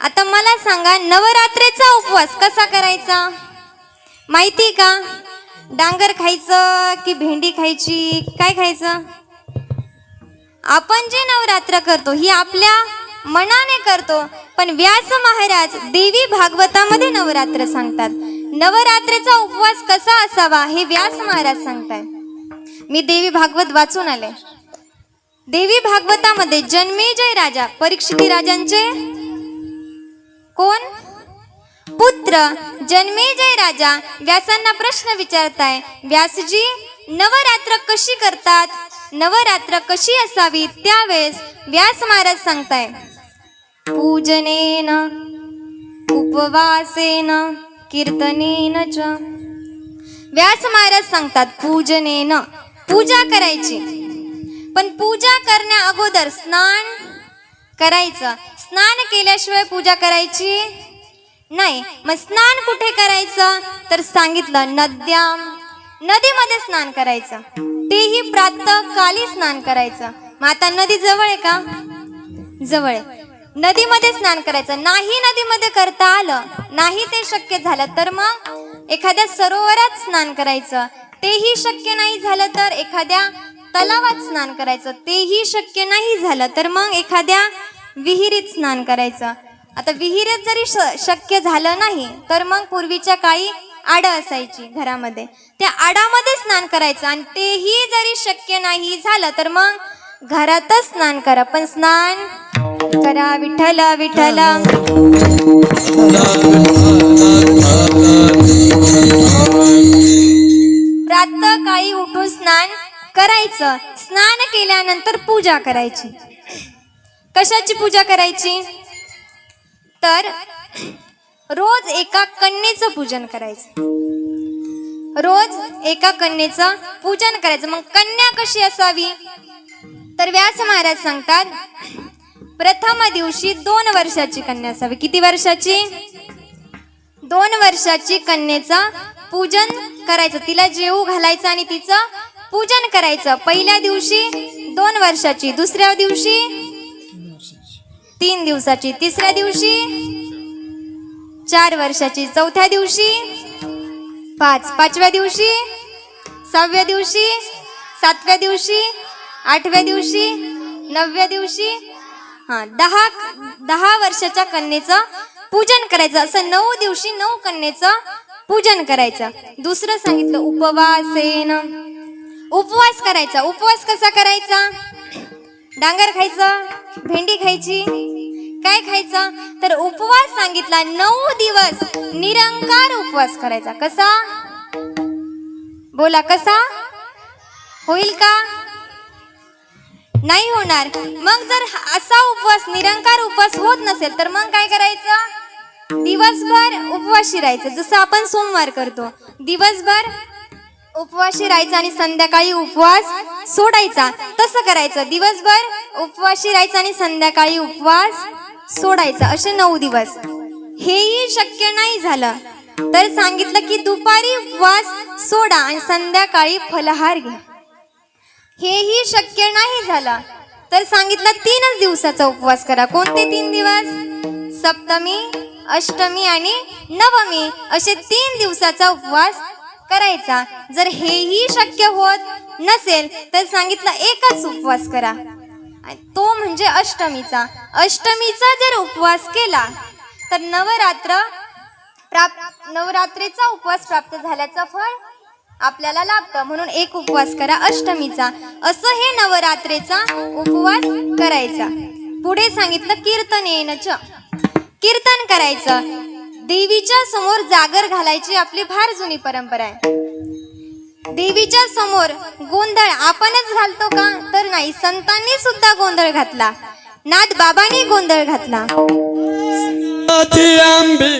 आता मला सांगा नवरात्रीचा उपवास कसा करायचा? माहिती का? डांगर खायचं की भेंडी खायची? काय खायचं? आपण जे नवरात्र करतो ही आपल्या मनाने करतो पण व्यास महाराज देवी भागवतामध्ये नवरात्र सांगतात. नवरात्रीचा उपवास कसा असावा हे व्यास महाराज सांगतात मी देवी भागवत वाचून आले. देवी भागवतामध्ये जन्मेजय राजा परीक्षिती राजांचे कोण? पुत्र. जन्मेजय राजा. व्यासांना प्रश्न विचारताय. व्यासजी नवरात्र कशी करतात? नवरात्र कशी असावी? त्यावेळेस व्यास महाराज सांगताय. पूजनेन उपवासेन कीर्तनेन च. व्यास महाराज सांगतात पूजनेन. पूजा करायची. पण पूजा करण्या अगोदर स्नान करायचं. स्नान केल्याशिवाय पूजा करायची? नाही. मग स्नान कुठे करायचं? तर सांगितलं नद्या नदीमध्ये स्नान करायचं. तेही प्रातःकाली स्नान करायचं. मग आता नदी जवळ आहे का? जवळ आहे. नदीमध्ये स्नान करायचं. नाही नदीमध्ये करता आलं नाही ते शक्य झालं तर मग? एखाद्या सरोवरात स्नान करायचं. तेही शक्य नाही झालं तर एखाद्या तलावात स्नान करायचं. तेही शक्य नाही झालं तर मग एखाद्या विहिरीत स्नान करायचं. आता विहिरीत जरी श- शक्य झालं नाही तर मग पूर्वीच्या काळी आडं असायची घरामध्ये. त्या आडामध्ये स्नान करायचं आणि तेही जरी शक्य नाही झालं तर मग घरातच स्नान करा. पण स्नान करा विठ्ठल विठ्ठल. प्रातः काळी उठून स्नान करायचं. स्नान केल्यानंतर पूजा करायची. कशाची पूजा करायची? तर रोज एका कन्येचं पूजन करायचं. रोज एका कन्येचं पूजन करायचं. मग कन्या कशी असावी? तर व्यास महाराज सांगतात प्रथम दिवशी दोन वर्षाची कन्या असावी. किती वर्षाची? दोन वर्षाची कन्येचं पूजन करायचं. तिला जेऊ घालायचं आणि तिचं पूजन करायचं. पहिल्या दिवशी दोन वर्षाची दुसऱ्या दिवशी तीन दिवसाची तिसऱ्या दिवशी चार वर्षाची चौथ्या दिवशी पाच पाचव्या दिवशी सहाव्या दिवशी सातव्या दिवशी आठव्या दिवशी नवव्या दिवशी हा दहा दहा वर्षाच्या कन्येचं पूजन करायचं. असं नऊ दिवशी नऊ कन्येचं पूजन करायचं. दुसरं सांगितलं उपवास उपवास करायचा. उपवास कसा करायचा? डांगर खायचं भेंडी खायची काय खायचं? तर उपवास सांगितला नऊ दिवस निरंकार उपवास करायचा. कसा? बोला कसा? होईल का? नाही होणार. मग जर हा- असा उपवास निरंकार उपवास होत नसेल तर मग काय करायचं? दिवसभर उपवाशी राहायचं जसं आपण सोमवार करतो. दिवसभर उपवाशी राहायचं आणि संध्याकाळी उपवास सोडायचा. तसं करायचं. दिवसभर उपवाशी राहायचं आणि संध्याकाळी उपवास सोडायचा. असे नऊ दिवस. हेही शक्य नाही झालं. तर सांगितलं की दुपारी उपवास सोडा आणि संध्याकाळी फलहार घ्या. हेही शक्य नाही झालं. तर सांगितलं तीनच दिवसाचा उपवास करा. कोणते तीन दिवस? सप्तमी अष्टमी आणि नवमी. असे तीन दिवसाचा उपवास करायचा. जर हेही शक्य होत नसेल तर सांगितलं एकच उपवास करा. तो म्हणजे अष्टमीचा. अष्टमीचा जर उपवास केला तर नवरात्र प्राप्त नवरात्रीचा उपवास प्राप्त झाल्याचं फळ आपल्याला लाभतं. म्हणून एक उपवास करा अष्टमीचा. असं हे नवरात्रीचा उपवास करायचा. पुढे सांगितलं कीर्तन च. कीर्तन करायचं. देवीच्या समोर जागर घालायची आपली फार जुनी परंपरा आहे. देवीच्या समोर गोंधळ आपणच घालतो का? तर नाही संतांनी सुद्धा गोंधळ घातला. नाथ बाबांनी गोंधळ घातला.